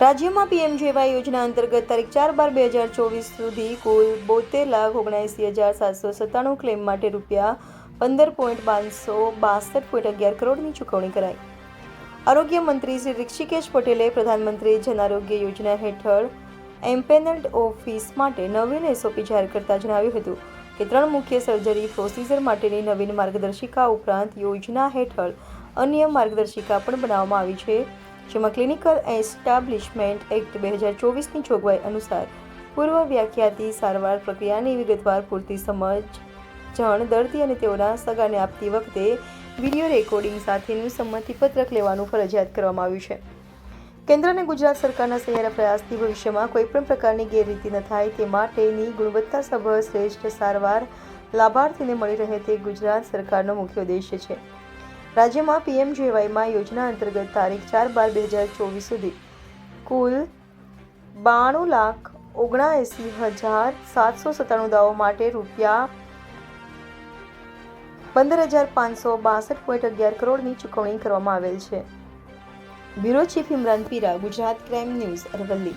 રાજ્યમાં પીએમજેવાય યોજના અંતર્ગત તારીખ ચાર બાર બે હજાર ચોવીસ સુધી કુલ બોતેર લાખ ઓગણસી હજાર સાતસો સત્તાણું ક્લેમ માટે રૂપિયા પંદર પોઈન્ટ પાંચસો બાસઠ પોઈન્ટ અગિયાર કરોડની ચૂકવણી કરાઈ. આરોગ્ય મંત્રી શ્રી ઋષિકેશ પટેલે પ્રધાનમંત્રી જન આરોગ્ય યોજના હેઠળ એમ્પેનલ્ડ ઓફિસ માટે નવીન એસઓપી જાહેર કરતા જણાવ્યું હતું કે ત્રણ મુખ્ય સર્જરી પ્રોસિજર માટેની નવીન માર્ગદર્શિકા ઉપરાંત યોજના હેઠળ અન્ય માર્ગદર્શિકા પણ બનાવવામાં આવી છે. જેમાં ક્લિનિકલ એસ્ટાબ્લિશમેન્ટ એક્ટ બે હજાર ચોવીસની જોગવાઈ અનુસાર પૂર્વ વ્યાખ્યાતી સારવાર પ્રક્રિયાની વિગતવાર પૂરતી સમજ, જણ દર્દી અને તેઓના સગાને આપતી વખતે વીડિયો રેકોર્ડિંગ સાથેનું સંમતિપત્રક લેવાનું ફરજિયાત કરવામાં આવ્યું છે. કેન્દ્ર અને ગુજરાત સરકારના સહિયારા પ્રયાસથી ભવિષ્યમાં કોઈપણ પ્રકારની ગેરરીતિ ન થાય તે માટેની ગુણવત્તાસભર શ્રેષ્ઠ સારવાર લાભાર્થીને મળી રહે તે ગુજરાત સરકારનો મુખ્ય ઉદ્દેશ્ય છે. રાજ્યમાં પીએમજેવાયમાં યોજના અંતર્ગત તારીખ ચાર બાર બે હજાર ચોવીસ સુધી કુલ બાણું લાખ ઓગણાએંસી હજાર સાતસો સત્તાણું દાવો માટે રૂપિયા પંદર હજાર પાંચસો બાસઠ પોઈન્ટ અગિયાર કરોડની ચૂકવણી કરવામાં આવેલ છે. Bureau chief Imran Pira, Gujarat crime news, Aravalli.